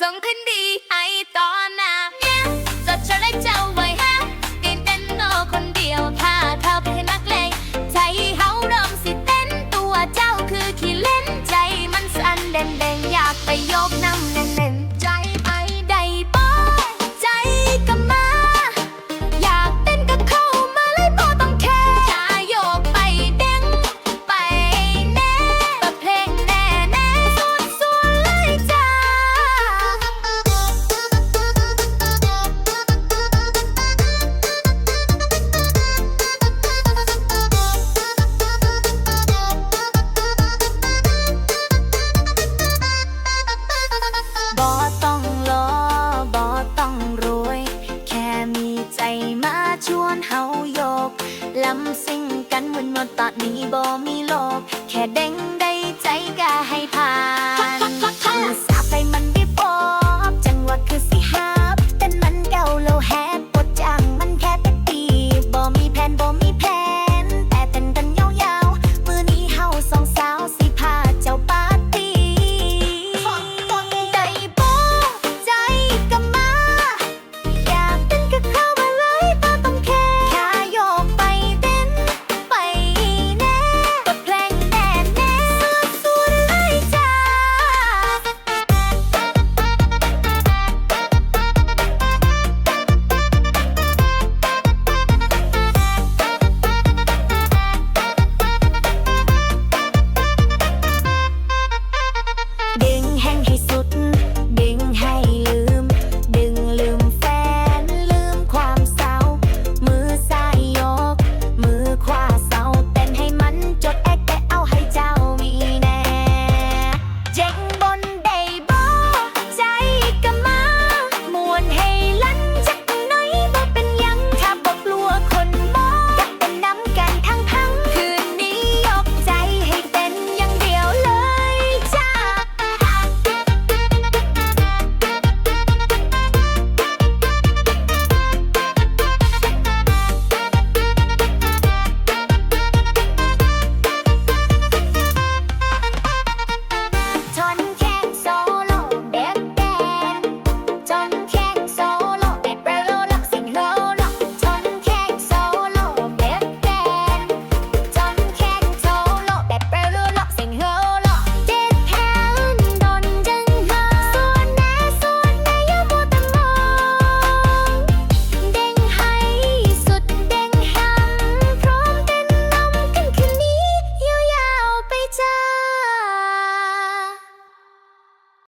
จงคืนดีให้ตอนหน้เนี่ดเเจ้าไวำซิ่งกันวันวันตอนนี้บ่มีโลก แค่เด้ง